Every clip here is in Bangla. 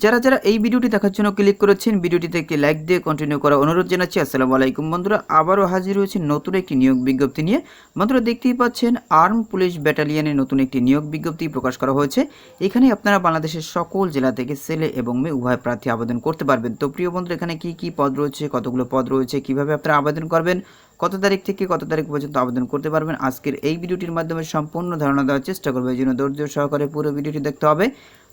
যারা যারা এই ভিডিওটি দেখার জন্য ক্লিক করেছেন, ভিডিওটিতে একটি লাইক দিয়ে কন্টিনিউ করা অনুরোধ জানাচ্ছি। আসসালামু আলাইকুম বন্ধুরা, আবারও হাজির হয়েছে নতুন একটি নিয়োগ বিজ্ঞপ্তি নিয়ে। বন্ধুরা, দেখতেই পাচ্ছেন, আর্ম পুলিশ ব্যাটালিয়নে নতুন একটি নিয়োগ বিজ্ঞপ্তি প্রকাশ করা হয়েছে। এখানে আপনারা বাংলাদেশের সকল জেলা থেকে ছেলে এবং মেয়ে উভয় প্রার্থী আবেদন করতে পারবেন। তো প্রিয় বন্ধুরা, এখানে কি কি পদ রয়েছে, কতগুলো পদ রয়েছে, কীভাবে আপনারা আবেদন করবেন, কত তারিখ থেকে কত তারিখ পর্যন্ত আবেদন করতে পারবেন, আজকের এই ভিডিওটির মাধ্যমে সম্পূর্ণ ধারণা দেওয়ার চেষ্টা করব। এই জন্য ধৈর্য সহকারে পুরো ভিডিওটি দেখতে হবে।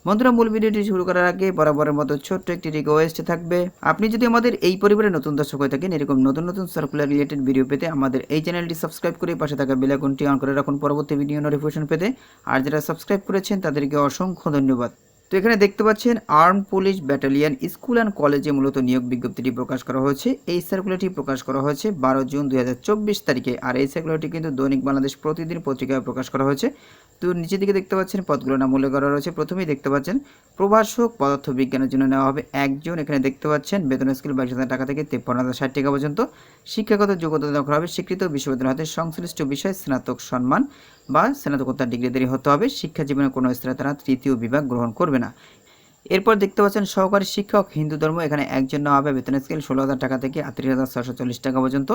বন্ধুরা, মূল ভিডিওটি শুরু করার আগে বরাবরের মতো ছোট্ট একটি রিকোয়েস্ট থাকবে। আপনি যদি আমাদের এই পরিবারে নতুন দর্শক হয়ে থাকেন, এরকম নতুন নতুন সার্কুলার রিলেটেড ভিডিও পেতে আমাদের এই চ্যানেলটি সাবস্ক্রাইব করে পাশে থাকা বেলাকনটি অন করে রাখুন। পরবর্তী ভিডিও নোটিফিকেশন পেতে। আর যারা সাবস্ক্রাইব করেছেন, তাদেরকে অসংখ্য ধন্যবাদ। তো এখানে দেখতে পাচ্ছেন arm police battalion school and কলেজে মূলত নিয়োগ বিজ্ঞপ্তিটি প্রকাশ করা হয়েছে। এই সার্কুলারটি প্রকাশ করা হয়েছে বারো জুন দুই হাজার চব্বিশ তারিখে। আর এই সার্কুলারটি কিন্তু দৈনিক বাংলাদেশ প্রতিদিন পত্রিকায় প্রকাশ করা হয়েছে। তো নিচের দিকে দেখতে পাচ্ছেন পদগুলো নাম উল্লেখ করা রয়েছে। প্রথমেই দেখতে পাচ্ছেন প্রভাষক পদার্থ বিজ্ঞানের জন্য নেওয়া হবে একজন এখানে দেখতে পাচ্ছেন বেতন স্কেল বাইশ হাজার টাকা থেকে তেপ্পান্ন হাজার ষাট টাকা পর্যন্ত। শিক্ষাগত যোগ্যতা দেওয়া হবে স্বীকৃত বিশ্ববিদ্যালয় হাতে সংশ্লিষ্ট বিষয়ে স্নাতক সম্মান বা স্নাতকোত্তর ডিগ্রিধারী হতে হবে। শিক্ষা জীবনে কোনো স্তরে তারা তৃতীয় বিভাগ গ্রহণ করবে না। এরপর দেখতে পাচ্ছেন সহকারী শিক্ষক, হিন্দু ধর্ম, এখানে একজন নেওয়া হবে। বেতন স্কেল ষোলো হাজার টাকা থেকে আটত্রিশ হাজার ছশো চল্লিশ টাকা পর্যন্ত।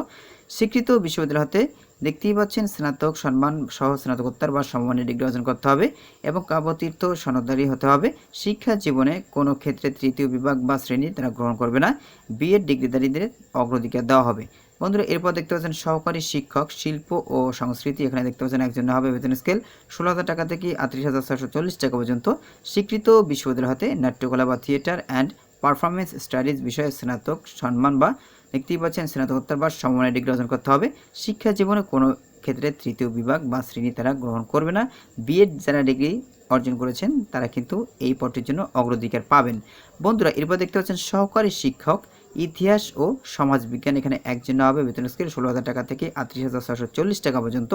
স্বীকৃত বিশ্ববিদ্যালয় হতে দেখতেই পাচ্ছেন স্নাতক, সম্মান সহ স্নাতকোত্তর বা সমমানের ডিগ্রি অর্জন করতে হবে এবং কাব্যতীর্থ, সনদধারী হতে হবে। শিক্ষা জীবনে কোনো ক্ষেত্রে তৃতীয় বিভাগ বা শ্রেণি তারা গ্রহণ করবে না। বিএড ডিগ্রিধারীদের অগ্রাধিকার দেওয়া হবে। বন্ধুরা, এরপর দেখতে পাচ্ছেন সহকারী শিক্ষক, শিল্প ও সংস্কৃতি। এখানে দেখতে পাচ্ছেন একজন হবে বেতন স্কেল ষোলো হাজার টাকা থেকে আটত্রিশ হাজার ছশো চল্লিশ টাকা পর্যন্ত। স্বীকৃত বিশ্ববিদ্যালয় হতে নাট্যকলা বা থিয়েটার অ্যান্ড পারফরমেন্স স্টাডিজ বিষয়ে স্নাতক সম্মান বা দেখতেই পাচ্ছেন স্নাতকোত্তর বা সমমানের ডিগ্রি অর্জন করতে হবে। শিক্ষা জীবনে কোনো ক্ষেত্রে তৃতীয় বিভাগ বা শ্রেণি তারা গ্রহণ করবে না। বিএড যারা ডিগ্রি অর্জন করেছেন, তারা কিন্তু এই পদটির জন্য অগ্রাধিকার পাবেন। বন্ধুরা, এরপর দেখতে পাচ্ছেন সহকারী শিক্ষক ইতিহাস ও সমাজবিজ্ঞান এখানে একজন হবে। বেতন স্কেল ষোলো হাজার টাকা থেকে আটত্রিশ হাজার ছশো চল্লিশ টাকা পর্যন্ত।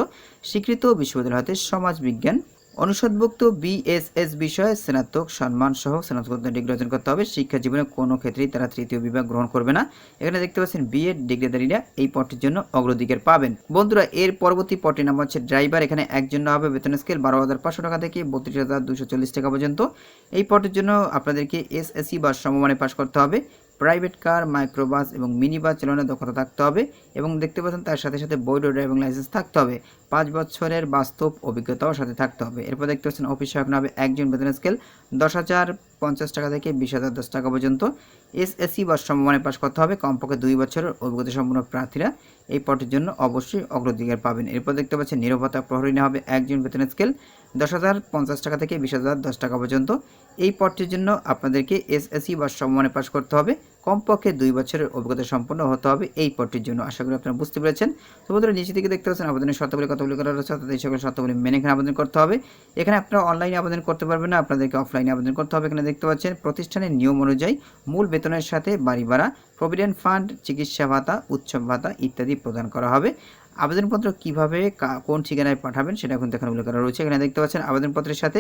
স্বীকৃত বিশ্ববিদ্যালয় হতে সমাজবিজ্ঞান। অনুষদভুক্ত বিএসএস বিষয়ে স্নাতক সম্মান সহ স্নাতকোত্তর ডিগ্রি অর্জন করতে হবে। শিক্ষা জীবনে কোনো ক্ষেত্রেই তারা তৃতীয় বিভাগ গ্রহণ করবে না। এখানে দেখতে পাচ্ছেন বিএড ডিগ্রিধারীরা এই পদটির জন্য অগ্রাধিকার পাবেন। বন্ধুরা, এর পরবর্তী পদটির নাম হচ্ছে ড্রাইভার এখানে একজন হবে। বেতন স্কেল বারো হাজার পাঁচশো টাকা থেকে বত্রিশ হাজার দুশো চল্লিশ টাকা পর্যন্ত। এই পদের জন্য আপনাদেরকে এসএসসি বা সমমানে পাশ করতে হবে। প্রাইভেট কার, মাইক্রোবাস এবং মিনি বাস চালানোর দক্ষতা থাকতে হবে এবং দেখতে পাচ্ছেন তার সাথে সাথে বৈধ ড্রাইভিং লাইসেন্স থাকতে হবে। পাঁচ বছরের বাস্তব অভিজ্ঞতাও সাথে থাকতে হবে। এরপর দেখতে পাচ্ছেন অফিস সহায়ক হবে একজন বেতন স্কেল দশ হাজার পঞ্চাশ টাকা থেকে বিশ হাজার দশ টাকা পর্যন্ত। এসএসসি বা সমমানে পাশ করতে হবে। কমপক্ষে দুই বছরের অভিজ্ঞতা সম্পন্ন প্রার্থীরা এই পদের জন্য অবশ্যই অগ্রাধিকার পাবেন। এরপর দেখতে পাচ্ছেন নিরাপত্তা প্রহরী নেওয়া হবে একজন বেতন স্কেল দশ হাজার পঞ্চাশ টাকা থেকে বিশ হাজার দশ টাকা পর্যন্ত। এই পদটির জন্য আপনাদেরকে এসএসসি বা সমমানে পাশ করতে হবে। কমপক্ষে দুই বছরের অভিজ্ঞতা সম্পন্ন হতে হবে এই পদটির জন্য। আশা করি আপনারা বুঝতে পেরেছেন। তো বন্ধুরা, নিচে থেকে দেখতে পাচ্ছেন আবেদনের শর্তাবলী কতগুলি করা রয়েছে, অর্থাৎ এই সকল শর্তাবলী মেনে এখানে আবেদন করতে হবে। এখানে আপনারা অনলাইনে আবেদন করতে পারবেন না, আপনাদেরকে অফলাইনে আবেদন করতে হবে। এখানে দেখতে পাচ্ছেন, প্রতিষ্ঠানের নিয়ম অনুযায়ী মূল বেতনের সাথে বাড়ি ভাড়া, প্রভিডেন্ট ফান্ড, চিকিৎসা ভাতা, উৎসব ভাতা ইত্যাদি প্রদান করা হবে। আবেদনপত্র কীভাবে কোন ঠিকানায় পাঠাবেন সেটা কিন্তু এখানে উল্লেখ করা রয়েছে। এখানে দেখতে পাচ্ছেন, আবেদনপত্রের সাথে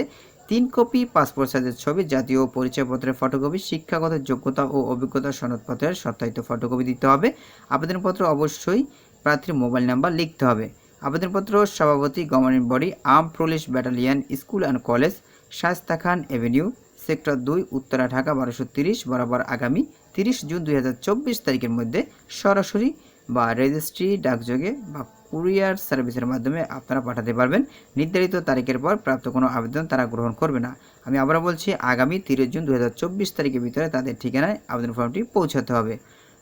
তিন কপি, পাসপোর্ট সাইজের ছবি, জাতীয় পরিচয়পত্রের ফটোকপি, শিক্ষাগত যোগ্যতা ও অভিজ্ঞতা সনদপত্রের সত্যায়িত ফটোকপি দিতে হবে। আবেদনপত্র অবশ্যই প্রার্থীর মোবাইল নাম্বার লিখতে হবে। আবেদনপত্র সভাপতি government body arm police battalion school and college, Shaista Khan avenue, sector দুই, উত্তরা, ঢাকা, বারোশো তিরিশ, বরাবর আগামী তিরিশ জুন দুই হাজার চব্বিশ তারিখের মধ্যে সরাসরি বা রেজিস্ট্রি ডাকযোগে বা কুরিয়ার সার্ভিসের মাধ্যমে আপনারা পাঠাতে পারবেন। নির্ধারিত তারিখের পর প্রাপ্ত কোনো আবেদন তারা গ্রহণ করবে না। আমি আবারও বলছি, আগামী তিরিশ জুন দু হাজার চব্বিশ তারিখের ভিতরে তাদের ঠিকানায় আবেদন ফর্মটি পৌঁছাতে হবে।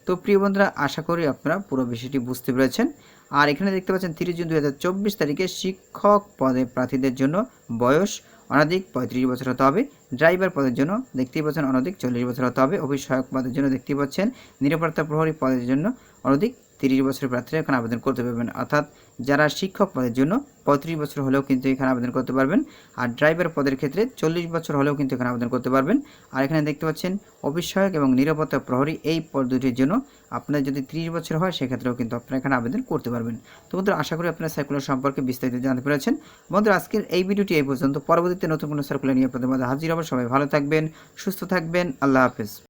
তো প্রিয় বন্ধুরা, আশা করি আপনারা পুরো বিষয়টি বুঝতে পেরেছেন। আর এখানে দেখতে পাচ্ছেন, তিরিশ জুন দু হাজার চব্বিশ তারিখে শিক্ষক পদে প্রার্থীদের জন্য বয়স অনধিক পঁয়ত্রিশ বছর হতে হবে। ড্রাইভার পদের জন্য দেখতেই পাচ্ছেন অনধিক চল্লিশ বছর হতে হবে। সহায়ক পদের জন্য দেখতেই পাচ্ছেন, নিরাপত্তা প্রহরী পদের জন্য অনধিক তিরিশ বছরের প্রার্থীরা এখানে আবেদন করতে পারবেন। অর্থাৎ যারা শিক্ষক পদের জন্য পঁয়ত্রিশ বছর হলেও কিন্তু এখানে আবেদন করতে পারবেন। আর ড্রাইভার পদের ক্ষেত্রে চল্লিশ বছর হলেও কিন্তু এখানে আবেদন করতে পারবেন। আর এখানে দেখতে পাচ্ছেন অফিস এবং নিরাপত্তা প্রহরী এই পদ দুটির জন্য আপনার যদি ত্রিশ বছর হয়, সেক্ষেত্রেও কিন্তু আপনারা এখানে আবেদন করতে পারবেন। তো বন্ধুরা, আশা করি আপনারা সার্কুলার সম্পর্কে বিস্তারিত জানতে পেরেছেন। বন্ধুরা, আজকের এই ভিডিওটি এই পর্যন্ত। পরবর্তীতে নতুন কোনো সার্কুলার নিয়ে আপনাদের মধ্যে হাজির হবে। সবাই ভালো থাকবেন, সুস্থ থাকবেন। আল্লাহ হাফেজ।